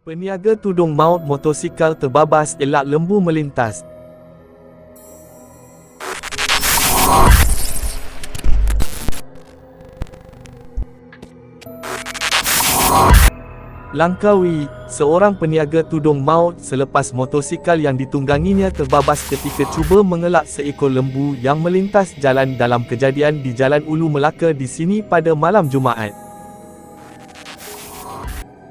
Peniaga tudung maut motosikal terbabas elak lembu melintas. Langkawi, seorang peniaga tudung maut selepas motosikal yang ditungganginya terbabas ketika cuba mengelak seekor lembu yang melintas jalan dalam kejadian di Jalan Ulu Melaka di sini pada malam Jumaat.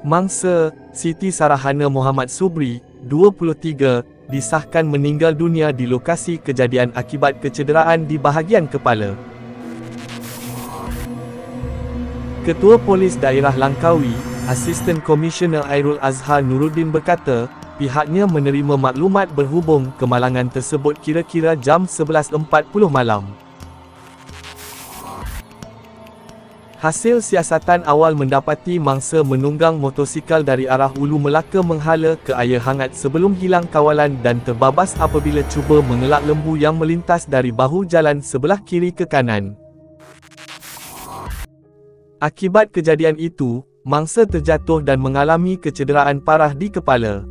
Mangsa, Siti Sarahana Muhammad Subri, 23, disahkan meninggal dunia di lokasi kejadian akibat kecederaan di bahagian kepala. Ketua Polis Daerah Langkawi, Asisten Komisioner Airul Azhar Nuruddin berkata, pihaknya menerima maklumat berhubung kemalangan tersebut kira-kira jam 11.40 malam. Hasil siasatan awal mendapati mangsa menunggang motosikal dari arah Ulu Melaka menghala ke air hangat sebelum hilang kawalan dan terbabas apabila cuba mengelak lembu yang melintas dari bahu jalan sebelah kiri ke kanan. Akibat kejadian itu, mangsa terjatuh dan mengalami kecederaan parah di kepala.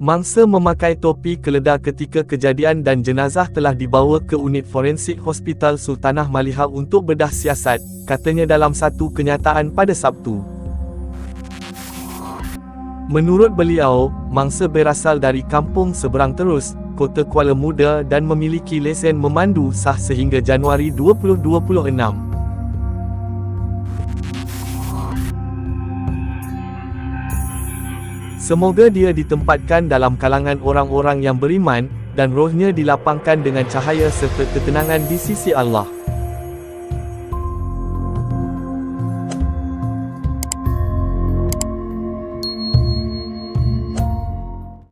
Mangsa memakai topi keledar ketika kejadian dan jenazah telah dibawa ke unit forensik Hospital Sultanah Malihah untuk bedah siasat, katanya dalam satu kenyataan pada Sabtu. Menurut beliau, mangsa berasal dari kampung seberang terus, Kota Kuala Muda dan memiliki lesen memandu sah sehingga Januari 2026. Semoga dia ditempatkan dalam kalangan orang-orang yang beriman, dan rohnya dilapangkan dengan cahaya serta ketenangan di sisi Allah.